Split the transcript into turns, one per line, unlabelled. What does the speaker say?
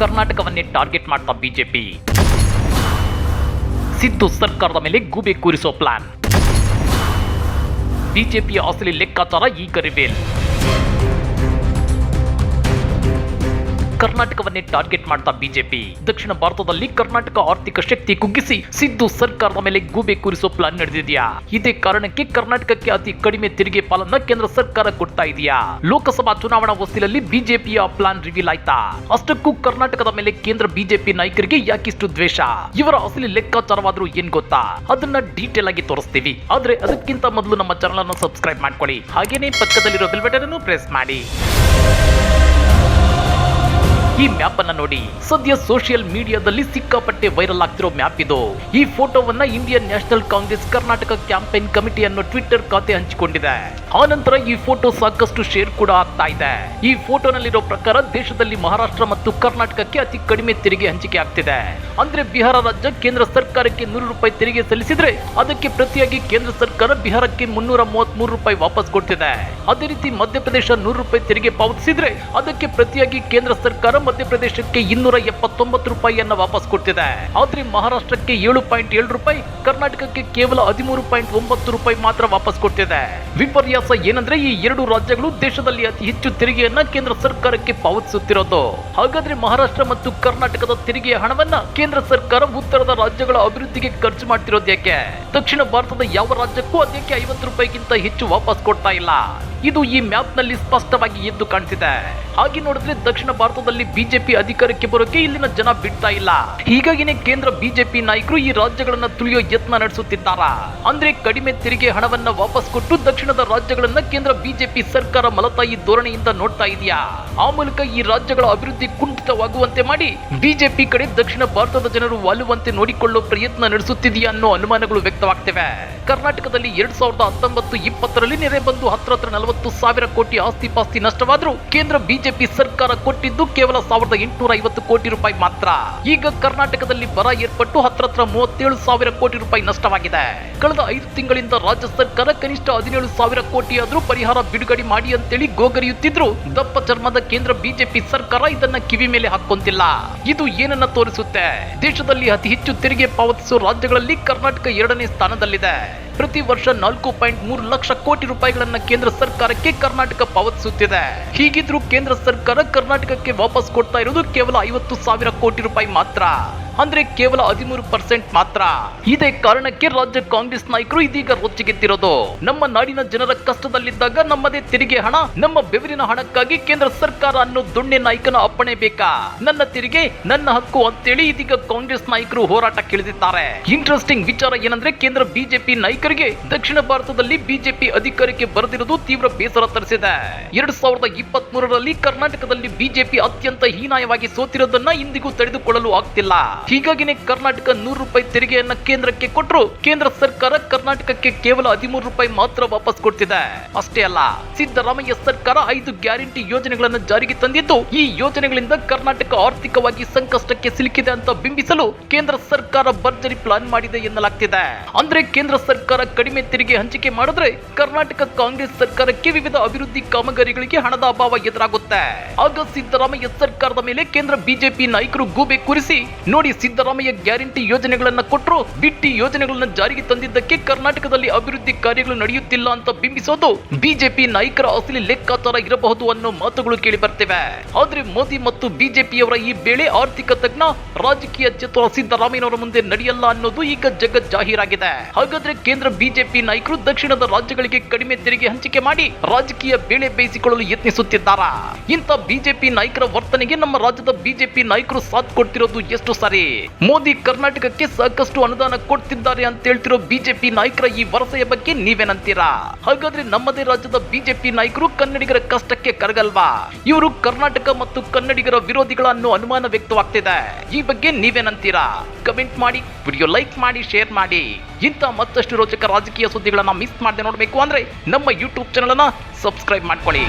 ಕರ್ನಾಟಕವನ್ನೇ target ಮಾಡ್ತಾ BJP Siddu ಸರ್ಕಾರದ ಮೇಲೆ ಗೂಬೆ ಕೂರಿಸೋ ಪ್ಲಾನ್ ಬಿಜೆಪಿಯ ಅಸಲಿ ಲೆಕ್ಕಾಚಾರ ಈಗ ರಿವೇಲ್ ಕರ್ನಾಟಕವನ್ನೇ ಟಾರ್ಗೆಟ್ ಮಾಡ್ತಾ ಬಿಜೆಪಿ ದಕ್ಷಿಣ ಭಾರತದಲ್ಲಿ ಕರ್ನಾಟಕ ಆರ್ಥಿಕ ಶಕ್ತಿ ಕುಗ್ಗಿಸಿ ಸಿದ್ದು ಸರ್ಕಾರದ ಮೇಲೆ ಗೂಬೆ ಕೂರಿಸೋ ಪ್ಲಾನ್ ನಡೆದಿದೆಯಾ? ಇದೇ ಕಾರಣಕ್ಕೆ ಕರ್ನಾಟಕಕ್ಕೆ ಅತಿ ಕಡಿಮೆ ತೆರಿಗೆ ಪಾಲನ್ನ ಕೇಂದ್ರ ಸರ್ಕಾರ ಕೊಡ್ತಾ ಇದೆಯಾ? ಲೋಕಸಭಾ ಚುನಾವಣಾ ಹೊಸ್ತಿಲಲ್ಲಿ ಬಿಜೆಪಿಯ ಪ್ಲಾನ್ ರಿವೀಲ್ ಆಯ್ತಾ? ಅಷ್ಟಕ್ಕೂ ಕರ್ನಾಟಕದ ಮೇಲೆ ಕೇಂದ್ರ ಬಿಜೆಪಿ ನಾಯಕರಿಗೆ ಯಾಕಿಷ್ಟು ದ್ವೇಷ? ಇವರ ಅಸಲಿ ಲೆಕ್ಕಾಚಾರವಾದ್ರೂ ಏನ್ ಗೊತ್ತಾ? ಅದನ್ನ ಡೀಟೇಲ್ ಆಗಿ ತೋರಿಸ್ತೀವಿ. ಆದ್ರೆ ಅದಕ್ಕಿಂತ ಮೊದಲು ನಮ್ಮ ಚಾನಲ್ ಅನ್ನು ಸಬ್ಸ್ಕ್ರೈಬ್ ಮಾಡ್ಕೊಳ್ಳಿ. ಹಾಗೇನೇ ಪಕ್ಕದಲ್ಲಿರೋ ಬೆಲ್ ಬಟನ್ ಅನ್ನು ಪ್ರೆಸ್ ಮಾಡಿ. ಈ ಮ್ಯಾಪ್ ಅನ್ನ ನೋಡಿ. ಸದ್ಯ ಸೋಷಿಯಲ್ ಮೀಡಿಯಾದಲ್ಲಿ ಸಿಕ್ಕಾಪಟ್ಟೆ ವೈರಲ್ ಆಗ್ತಿರೋ ಮ್ಯಾಪ್ ಇದು. ಈ ಫೋಟೋವನ್ನ Indian national Congress Karnataka campaign committee ಅನ್ನೋ ಟ್ವಿಟ್ಟರ್ ಖಾತೆ ಹಂಚಿಕೊಂಡಿದೆ. ಆನಂತರ ಈ ಫೋಟೋ ಸಾಕಷ್ಟು ಶೇರ್ ಕೂಡ ಆಗ್ತಾ ಇದೆ. ಈ ಫೋಟೋನಲ್ಲಿರೋ ಪ್ರಕಾರ ದೇಶದಲ್ಲಿ ಮಹಾರಾಷ್ಟ್ರ ಮತ್ತು ಕರ್ನಾಟಕಕ್ಕೆ ಅತಿ ಕಡಿಮೆ ತೆರಿಗೆ ಹಂಚಿಕೆ ಆಗ್ತಿದೆ. ಅಂದ್ರೆ ಬಿಹಾರ ರಾಜ್ಯ ಕೇಂದ್ರ ಸರ್ಕಾರಕ್ಕೆ ನೂರು ರೂಪಾಯಿ ತೆರಿಗೆ ಸಲ್ಲಿಸಿದ್ರೆ ಅದಕ್ಕೆ ಪ್ರತಿಯಾಗಿ ಕೇಂದ್ರ ಸರ್ಕಾರ ಬಿಹಾರಕ್ಕೆ ಮುನ್ನೂರ ಮೂವತ್ತ್ ಮೂರು ರೂಪಾಯಿ ವಾಪಸ್ ಕೊಡ್ತಿದೆ. ಅದೇ ರೀತಿ ಮಧ್ಯಪ್ರದೇಶ ನೂರು ರೂಪಾಯಿ ತೆರಿಗೆ ಪಾವತಿಸಿದ್ರೆ ಅದಕ್ಕೆ ಪ್ರತಿಯಾಗಿ ಕೇಂದ್ರ ಸರ್ಕಾರ ಮಧ್ಯಪ್ರದೇಶಕ್ಕೆ ಇನ್ನೂರ ಎಪ್ಪತ್ತೊಂಬತ್ತು ರೂಪಾಯಿಯನ್ನ ವಾಪಸ್ ಕೊಡ್ತಿದೆ. ಆದ್ರೆ ಮಹಾರಾಷ್ಟ್ರಕ್ಕೆ ಏಳು ಪಾಯಿಂಟ್ ಏಳು ರೂಪಾಯಿ, ಕರ್ನಾಟಕಕ್ಕೆ ಕೇವಲ ಹದಿಮೂರು ಪಾಯಿಂಟ್ ಒಂಬತ್ತು ರೂಪಾಯಿ ಮಾತ್ರ ವಾಪಸ್ ಕೊಡ್ತಿದೆ. ವಿಪರ್ಯಾಸ ಏನಂದ್ರೆ ಈ ಎರಡು ರಾಜ್ಯಗಳು ದೇಶದಲ್ಲಿ ಅತಿ ಹೆಚ್ಚು ತೆರಿಗೆಯನ್ನ ಕೇಂದ್ರ ಸರ್ಕಾರಕ್ಕೆ ಪಾವತಿಸುತ್ತಿರೋದು. ಹಾಗಾದ್ರೆ ಮಹಾರಾಷ್ಟ್ರ ಮತ್ತು ಕರ್ನಾಟಕದ ತೆರಿಗೆಯ ಹಣವನ್ನ ಕೇಂದ್ರ ಸರ್ಕಾರ ಉತ್ತರದ ರಾಜ್ಯಗಳ ಅಭಿವೃದ್ಧಿಗೆ ಖರ್ಚು ಮಾಡ್ತಿರೋದು ದಕ್ಷಿಣ ಭಾರತದ ಯಾವ ರಾಜ್ಯಕ್ಕೂ ಅದಕ್ಕೆ ಐವತ್ತು ರೂಪಾಯಿಗಿಂತ ಹೆಚ್ಚು ವಾಪಸ್ ಕೊಡ್ತಾ ಇಲ್ಲ. ಇದು ಈ ಮ್ಯಾಪ್ನಲ್ಲಿ ಸ್ಪಷ್ಟವಾಗಿ ಎದ್ದು ಕಾಣ್ತಿದೆ. ಹಾಗೆ ನೋಡಿದ್ರೆ ದಕ್ಷಿಣ ಭಾರತದಲ್ಲಿ ಬಿಜೆಪಿ ಅಧಿಕಾರಕ್ಕೆ ಬರೋಕೆ ಇಲ್ಲಿನ ಜನ ಬಿಡ್ತಾ ಇಲ್ಲ. ಹೀಗಾಗಿನೇ ಕೇಂದ್ರ ಬಿಜೆಪಿ ನಾಯಕರು ಈ ರಾಜ್ಯಗಳನ್ನ ತುಳಿಯೋ ಯತ್ನ ನಡೆಸುತ್ತಿದ್ದಾರ? ಅಂದ್ರೆ ಕಡಿಮೆ ತೆರಿಗೆ ಹಣವನ್ನ ವಾಪಸ್ ಕೊಟ್ಟು ದಕ್ಷಿಣದ ರಾಜ್ಯಗಳನ್ನ ಕೇಂದ್ರ ಬಿಜೆಪಿ ಸರ್ಕಾರ ಮಲತಾಯಿ ಧೋರಣೆಯಿಂದ ನೋಡ್ತಾ ಇದೆಯಾ? ಆ ಮೂಲಕ ಈ ರಾಜ್ಯಗಳ ಅಭಿವೃದ್ಧಿ ಕುಂಠಿತವಾಗುವಂತೆ ಮಾಡಿ ಬಿಜೆಪಿ ಕಡೆ ದಕ್ಷಿಣ ಭಾರತದ ಜನರು ವಾಲುವಂತೆ ನೋಡಿಕೊಳ್ಳೋ ಪ್ರಯತ್ನ ನಡೆಸುತ್ತಿದೆಯಾ ಅನ್ನೋ ಅನುಮಾನಗಳು ವ್ಯಕ್ತವಾಗ್ತಿವೆ. ಕರ್ನಾಟಕದಲ್ಲಿ ಎರಡ್ ಸಾವಿರದ ಹತ್ತೊಂಬತ್ತು ಇಪ್ಪತ್ತರಲ್ಲಿ ನೆರೆ ಬಂದು ಹತ್ರ ನಲವತ್ತು ಸಾವಿರ ಕೋಟಿ ಆಸ್ತಿ ಪಾಸ್ತಿ ನಷ್ಟವಾದ್ರೂ ಕೇಂದ್ರ ಬಿಜೆಪಿ ಸರ್ಕಾರ ಕೊಟ್ಟಿದ್ದು ಕೇವಲ ಸಾವಿರದ ಎಂಟುನೂರ ಐವತ್ತು ಕೋಟಿ ರೂಪಾಯಿ ಮಾತ್ರ. ಈಗ ಕರ್ನಾಟಕದಲ್ಲಿ ಬರ ಏರ್ಪಟ್ಟು ಹತ್ರ ಹತ್ರ ಮೂವತ್ತೇಳು ಸಾವಿರ ಕೋಟಿ ರೂಪಾಯಿ ನಷ್ಟವಾಗಿದೆ. ಕಳೆದ ಐದು ತಿಂಗಳಿಂದ ರಾಜ್ಯ ಸರ್ಕಾರ ಕನಿಷ್ಠ ಹದಿನೇಳು ಸಾವಿರ ಕೋಟಿ ಆದ್ರೂ ಪರಿಹಾರ ಬಿಡುಗಡೆ ಮಾಡಿ ಅಂತೇಳಿ ಗೋಗರಿಯುತ್ತಿದ್ರು. ದಪ್ಪ ಚರ್ಮದ ಕೇಂದ್ರ ಬಿಜೆಪಿ ಸರ್ಕಾರ ಇದನ್ನ ಕಿವಿ ಮೇಲೆ ಹಾಕೊಂತಿಲ್ಲ ಇದು ಏನನ್ನ ತೋರಿಸುತ್ತೆ? ದೇಶದಲ್ಲಿ ಅತಿ ಹೆಚ್ಚು ತೆರಿಗೆ ಪಾವತಿಸುವ ರಾಜ್ಯಗಳಲ್ಲಿ ಕರ್ನಾಟಕ ಎರಡನೇ ಸ್ಥಾನದಲ್ಲಿದೆ. ಪ್ರತಿ ವರ್ಷ ನಾಲ್ಕು ಪಾಯಿಂಟ್ ಮೂರು ಲಕ್ಷ ಕೋಟಿ ರೂಪಾಯಿಗಳನ್ನ ಕೇಂದ್ರ ಸರ್ಕಾರಕ್ಕೆ ಕರ್ನಾಟಕ ಪಾವತಿಸುತ್ತಿದೆ. ಹೀಗಿದ್ರೂ ಕೇಂದ್ರ ಸರ್ಕಾರ ಕರ್ನಾಟಕಕ್ಕೆ ವಾಪಸ್ ಕೊಡ್ತಾ ಇರೋದು ಕೇವಲ ಐವತ್ತು ಸಾವಿರ ಕೋಟಿ ರೂಪಾಯಿ ಮಾತ್ರ. ಅಂದ್ರೆ ಕೇವಲ ಹದಿಮೂರು ಪರ್ಸೆಂಟ್ ಮಾತ್ರ. ಇದೇ ಕಾರಣಕ್ಕೆ ರಾಜ್ಯ ಕಾಂಗ್ರೆಸ್ ನಾಯಕರು ಇದೀಗ ರೊಚ್ಚಿಗೆತ್ತಿರೋದು. ನಮ್ಮ ನಾಡಿನ ಜನರ ಕಷ್ಟದಲ್ಲಿದ್ದಾಗ ನಮ್ಮದೇ ತೆರಿಗೆ ಹಣ, ನಮ್ಮ ಬೆವರಿನ ಹಣಕ್ಕಾಗಿ ಕೇಂದ್ರ ಸರ್ಕಾರ ಅನ್ನೋ ದೊಣ್ಣೆ ನಾಯಕನ ಅಪ್ಪಣೆ ಬೇಕಾ? ನನ್ನ ತೆರಿಗೆ, ನನ್ನ ಹಕ್ಕು ಅಂತೇಳಿ ಇದೀಗ ಕಾಂಗ್ರೆಸ್ ನಾಯಕರು ಹೋರಾಟ ಕೇಳಿದಿದ್ದಾರೆ. ಇಂಟ್ರೆಸ್ಟಿಂಗ್ ವಿಚಾರ ಏನಂದ್ರೆ ಕೇಂದ್ರ ಬಿಜೆಪಿ ನಾಯಕರಿಗೆ ದಕ್ಷಿಣ ಭಾರತದಲ್ಲಿ ಬಿಜೆಪಿ ಅಧಿಕಾರಕ್ಕೆ ಬರೆದಿರುವುದು ತೀವ್ರ ಬೇಸರ ತರಿಸಿದೆ. ಎರಡ್ ಸಾವಿರದ ಇಪ್ಪತ್ತ್ ಮೂರರಲ್ಲಿ ಕರ್ನಾಟಕದಲ್ಲಿ ಬಿಜೆಪಿ ಅತ್ಯಂತ ಹೀನಾಯವಾಗಿ ಸೋತಿರೋದನ್ನ ಇಂದಿಗೂ ತಡೆದುಕೊಳ್ಳಲು ಆಗ್ತಿಲ್ಲ. ಹೀಗಾಗಿನೇ ಕರ್ನಾಟಕ ನೂರು ರೂಪಾಯಿ ತೆರಿಗೆಯನ್ನ ಕೇಂದ್ರಕ್ಕೆ ಕೊಟ್ಟರು ಕೇಂದ್ರ ಸರ್ಕಾರ ಕರ್ನಾಟಕಕ್ಕೆ ಕೇವಲ ಹದಿಮೂರು ರೂಪಾಯಿ ಮಾತ್ರ ವಾಪಸ್ ಕೊಡ್ತಿದೆ. ಅಷ್ಟೇ ಅಲ್ಲ, ಸಿದ್ದರಾಮಯ್ಯ ಸರ್ಕಾರ ಐದು ಗ್ಯಾರಂಟಿ ಯೋಜನೆಗಳನ್ನು ಜಾರಿಗೆ ತಂದಿದ್ದು ಈ ಯೋಜನೆಗಳಿಂದ ಕರ್ನಾಟಕ ಆರ್ಥಿಕವಾಗಿ ಸಂಕಷ್ಟಕ್ಕೆ ಸಿಲುಕಿದೆ ಅಂತ ಬಿಂಬಿಸಲು ಕೇಂದ್ರ ಸರ್ಕಾರ ಭರ್ಜರಿ ಪ್ಲಾನ್ ಮಾಡಿದೆ ಎನ್ನಲಾಗ್ತಿದೆ. ಅಂದ್ರೆ ಕೇಂದ್ರ ಸರ್ಕಾರ ಕಡಿಮೆ ತೆರಿಗೆ ಹಂಚಿಕೆ ಮಾಡಿದ್ರೆ ಕರ್ನಾಟಕ ಕಾಂಗ್ರೆಸ್ ಸರ್ಕಾರಕ್ಕೆ ವಿವಿಧ ಅಭಿವೃದ್ಧಿ ಕಾಮಗಾರಿಗಳಿಗೆ ಹಣದ ಅಭಾವ ಎದುರಾಗುತ್ತೆ. ಆಗ ಸಿದ್ದರಾಮಯ್ಯ ಸರ್ಕಾರದ ಮೇಲೆ ಕೇಂದ್ರ ಬಿಜೆಪಿ ನಾಯಕರು ಗೂಬೆ ಕೂರಿಸಿ, ನೋಡಿ ಸಿದ್ದರಾಮಯ್ಯ ಗ್ಯಾರಂಟಿ ಯೋಜನೆಗಳನ್ನ ಕೊಟ್ಟರು ಬಿಟ್ಟಿ ಯೋಜನೆಗಳನ್ನ ಜಾರಿಗೆ ತಂದಿದ್ದಕ್ಕೆ ಕರ್ನಾಟಕದಲ್ಲಿ ಅಭಿವೃದ್ಧಿ ಕಾರ್ಯಗಳು ನಡೆಯುತ್ತಿಲ್ಲ ಅಂತ ಬಿಂಬಿಸೋದು ಬಿಜೆಪಿ ನಾಯಕರ ಅಸಲಿ ಲೆಕ್ಕಾಚಾರ ಇರಬಹುದು ಅನ್ನೋ ಮಾತುಗಳು ಕೇಳಿ ಬರ್ತೇವೆ ಆದ್ರೆ ಮೋದಿ ಮತ್ತು ಬಿಜೆಪಿಯವರ ಈ ಬೇಳೆ ಆರ್ಥಿಕ ತಜ್ಞ, ರಾಜಕೀಯ ಚತುರ ಸಿದ್ದರಾಮಯ್ಯನವರ ಮುಂದೆ ನಡೆಯಲ್ಲ ಅನ್ನೋದು ಈಗ ಜಗತ್ ಜಾಹೀರಾಗಿದೆ. ಹಾಗಾದ್ರೆ ಕೇಂದ್ರ ಬಿಜೆಪಿ ನಾಯಕರು ದಕ್ಷಿಣದ ರಾಜ್ಯಗಳಿಗೆ ಕಡಿಮೆ ತೆರಿಗೆ ಹಂಚಿಕೆ ಮಾಡಿ ರಾಜಕೀಯ ಬೇಳೆ ಬೇಯಿಸಿಕೊಳ್ಳಲು ಯತ್ನಿಸುತ್ತಿದ್ದಾರಾ? ಇಂಥ ಬಿಜೆಪಿ ನಾಯಕರ ವರ್ತನೆಗೆ ನಮ್ಮ ರಾಜ್ಯದ ಬಿಜೆಪಿ ನಾಯಕರು ಸಾಥ್ ಕೊಡ್ತಿರೋದು ಎಷ್ಟು ಸರಿ? ಮೋದಿ ಕರ್ನಾಟಕಕ್ಕೆ ಸಾಕಷ್ಟು ಅನುದಾನ ಕೊಡ್ತಿದ್ದಾರೆ ಅಂತ ಹೇಳ್ತಿರೋ ಬಿಜೆಪಿ ನಾಯಕರ ಈ ವರಸೆಯ ಬಗ್ಗೆ ನೀವೇನಂತೀರಾ? ಹಾಗಾದ್ರೆ ನಮ್ಮದೇ ರಾಜ್ಯದ ಬಿಜೆಪಿ ನಾಯಕರು ಕನ್ನಡಿಗರ ಕಷ್ಟಕ್ಕೆ ಕರಗಲ್ವಾ? ಇವರು ಕರ್ನಾಟಕ ಮತ್ತು ಕನ್ನಡಿಗರ ವಿರೋಧಿಗಳ ಅನ್ನೋ ಅನುಮಾನ ವ್ಯಕ್ತವಾಗ್ತಿದೆ. ಈ ಬಗ್ಗೆ ನೀವೇನಂತೀರಾ? ಕಮೆಂಟ್ ಮಾಡಿ, ವಿಡಿಯೋ ಲೈಕ್ ಮಾಡಿ, ಶೇರ್ ಮಾಡಿ. ಇಂಥ ಮತ್ತಷ್ಟು ರೋಚಕ ರಾಜಕೀಯ ಸುದ್ದಿಗಳನ್ನ ಮಿಸ್ ಮಾಡದೆ ನೋಡಬೇಕು ಅಂದ್ರೆ ನಮ್ಮ ಯೂಟ್ಯೂಬ್ ಚಾನಲ್ ಅನ್ನ ಸಬ್ಸ್ಕ್ರೈಬ್ ಮಾಡ್ಕೊಳ್ಳಿ.